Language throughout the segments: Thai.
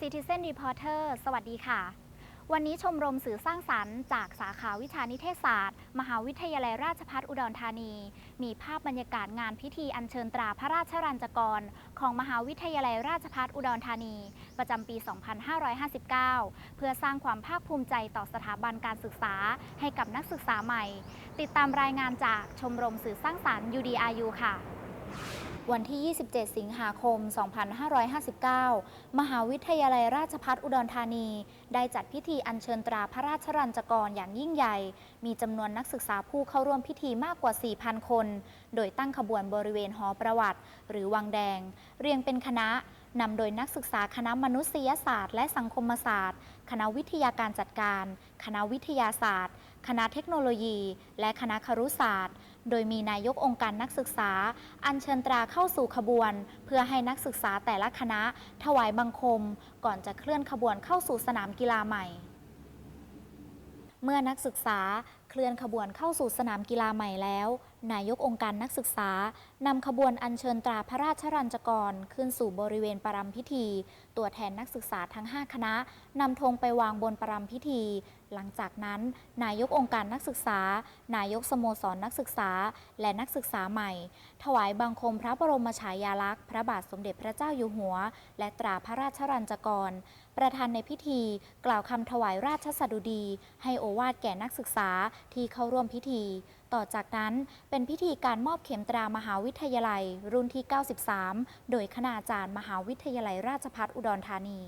Citizen Reporter สวัสดีค่ะ วันนี้ชมรมสื่อสร้างสรรค์จากสาขาวิชานิเทศศาสตร์ มหาวิทยาลัยราชภัฏอุดรธานี มีภาพบรรยากาศงานพิธีอัญเชิญตราพระราชรัญจกร ของมหาวิทยาลัยราชภัฏอุดรธานี ประจำปี 2559 เพื่อสร้างความภาคภูมิใจต่อสถาบันการศึกษาให้กับนักศึกษาใหม่ ติดตามรายงานจากชมรมสื่อสร้างสรรค์ UDRU ค่ะ วันที่ 27 สิงหาคม 2559 มหาวิทยาลัยราชพัฒอุดรธานี ได้จัดพิธีอัญเชิญตราพระราชรัญจกรอย่างยิ่งใหญ่ มีจำนวนนักศึกษาผู้เข้าร่วมพิธีมากกว่า 4,000 คน โดยตั้งขบวนบริเวณหอประวัติ หรือวังแดง เรียงเป็นคณะ นำโดยนักศึกษาคณะมนุษยศาสตร์ และสังคมศาสตร์ คณะวิทยาการจัดการ คณะวิทยาศาสตร์ คณะเทคโนโลยี และคณะครุศาสตร์ โดยมีนายกองค์การนักศึกษา อัญเชิญตราเข้าสู่ขบวน เพื่อให้นักศึกษาแต่ละคณะ ถวายบังคม ก่อนจะเคลื่อนขบวนเข้าสู่สนามกีฬาใหม่เมื่อนักศึกษา เคลื่อนขบวนเข้าสู่สนามกีฬาใหม่แล้ว นายกองค์การนักศึกษานำขบวนอัญเชิญตราพระราชรัญจกร ขึ้นสู่บริเวณประรำพิธี ตัวแทนนักศึกษาทั้ง 5 คณะนำธงไปวางบนประรำพิธี หลังจากนั้น นายกองค์การนักศึกษา นายกสโมสรนักศึกษา และนักศึกษาใหม่ ถวายบังคมพระบรมฉายาลักษณ์พระบาทสมเด็จพระเจ้าอยู่หัว และตราพระราชรัญจกร ประธานในพิธี กล่าวคำถวายราชสดุดี ให้โอวาทแก่นักศึกษาที่เข้าร่วมพิธี ต่อจากนั้นเป็นพิธีการมอบเข็มตรามหาวิทยาลัย รุ่นที่ 93 โดยคณาจารย์มหาวิทยาลัยราชภัฏอุดรธานี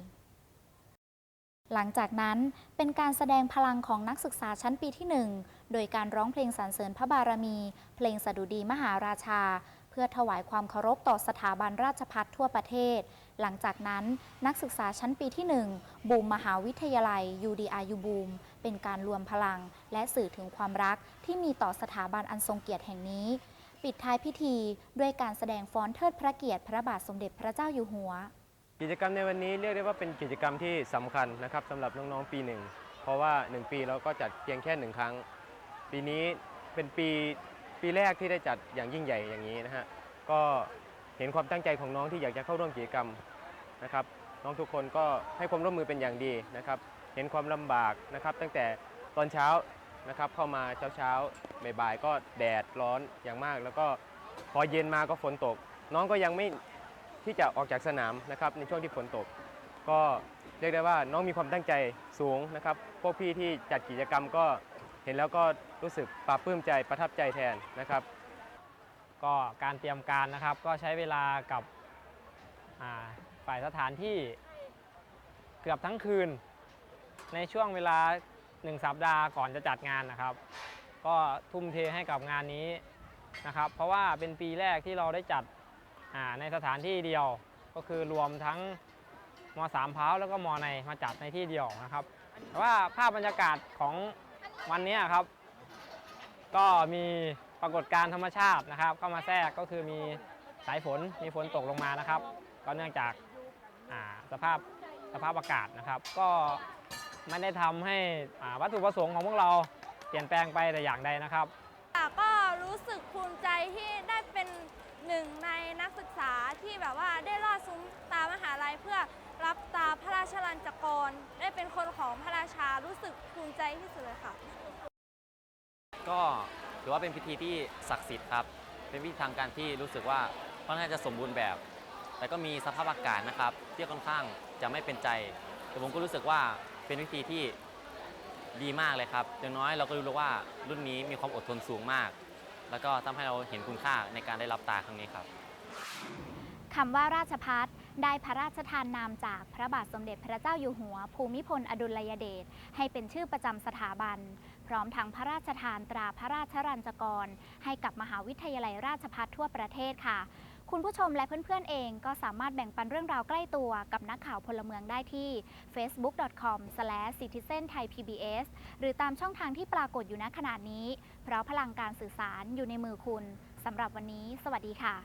หลังจากนั้นเป็นการแสดงพลังของนักศึกษาชั้นปีที่ 1 โดยการร้องเพลงสรรเสริญพระบารมี เพลงสดุดีมหาราชา เพื่อถวายความเคารพต่อสถาบันราชภัฏทั่วประเทศ หลังจากนั้นนักศึกษาชั้นปีที่ 1 บูมมหาวิทยาลัย UDRU บูมเป็นการรวมพลัง และสื่อถึงความรักที่มีต่อสถาบันอันทรงเกียรติแห่งนี้ ปิดท้ายพิธีด้วยการแสดงฟ้อนเทิดพระเกียรติพระบาทสมเด็จพระเจ้าอยู่หัว กิจกรรมในวันนี้เรียกได้ว่าเป็นกิจกรรมที่สำคัญนะครับสำหรับน้องๆปีหนึ่งเพราะว่า 1 ปีเราก็จัดเพียงแค่หนึ่งครั้ง ปีนี้เป็นปีปีแรกที่ได้จัดอย่างยิ่งใหญ่อย่างนี้นะฮะก็เห็นความตั้งใจของน้องที่อยากจะเข้าร่วมกิจกรรม นะครับน้องทุกคนก็ให้ความร่วมมือเป็นอย่างดีนะครับ เห็นความลำบากนะครับตั้งแต่ตอนเช้านะครับเข้ามาเช้าเช้าบ่ายๆก็แดดร้อนอย่างมาก แล้วก็พอเย็นมาก็ฝนตก น้องก็ยังไม่ที่จะออกจากสนามนะครับในช่วงที่ฝนตก ก็เรียกได้ว่าน้องมีความตั้งใจสูงนะครับพวกพี่ที่จัดกิจกรรมก็เห็นแล้วก็รู้สึกปลาปลื้มใจประทับใจแทนนะครับ ก็การเตรียมการนะครับก็ใช้เวลากับ ฝ่ายสถานที่เกือบทั้งคืน ในช่วงเวลา 1 สัปดาห์ก่อนจะจัดงานนะครับ ก็ทุ่มเทให้กับงานนี้นะครับ เพราะว่าเป็นปีแรกที่เราได้จัดในสถานที่เดียวก็คือรวมทั้งมสามพร้าวแล้วก็มในมาจัดในที่เดียวนะครับแต่ว่าภาพบรรยากาศของวันนี้ครับ ก็มีปรากฏการณ์ธรรมชาตินะครับ เข้ามาแทรกก็คือมีสายฝนมีฝนตกลงมานะครับ ก็เนื่องจาก สภาพสภาพอากาศนะครับ ก็ไม่ได้ทำให้อ่าวัตถุประสงค์ของพวกเราเปลี่ยนแปลงไปแต่อย่างใดนะครับค่ะก็รู้สึกภูมิใจที่ได้เป็นหนึ่งในนักศึกษาที่แบบว่าได้ลอดซุ้มตามหาลัยเพื่อรับตาพระราชลัญจกร ได้เป็นคนของพระราชารู้สึกภูมิใจที่สุดเลยค่ะก็ถือว่าเป็นพิธีที่ศักดิ์สิทธิ์ครับ เป็นพิธีทางการที่รู้สึกว่าค่อนข้างจะสมบูรณ์แบบ แต่ก็มีสภาพอากาศนะครับที่ค่อนข้างจะไม่เป็นใจ แต่ผมก็รู้สึกว่าเป็นพิธีที่ดีมากเลยครับอย่างน้อยเราก็รู้แล้วว่ารุ่นนี้มีความอดทนสูงมาก แล้วก็ทำให้เราเห็นคุณค่าในการได้รับตาครั้งนี้ครับคำว่าราชพัฒได้พระราชทานนามจากพระบาทสมเด็จพระเจ้าอยู่หัว ภูมิพลอดุลยเดชให้เป็นชื่อประจำสถาบัน พร้อมทั้งพระราชทานตราพระราชรัญจกร ให้กับมหาวิทยาลัยราชภัฏทั่วประเทศค่ะ คุณผู้ชมและเพื่อนๆเองก็สามารถแบ่งปันเรื่องราวใกล้ตัวกับนักข่าวพลเมืองได้ที่ facebook.com/citizenthaipbs หรือตามช่องทางที่ปรากฏอยู่ณขณะนี้ เพราะพลังการสื่อสารอยู่ในมือคุณสำหรับวันนี้ สวัสดีค่ะ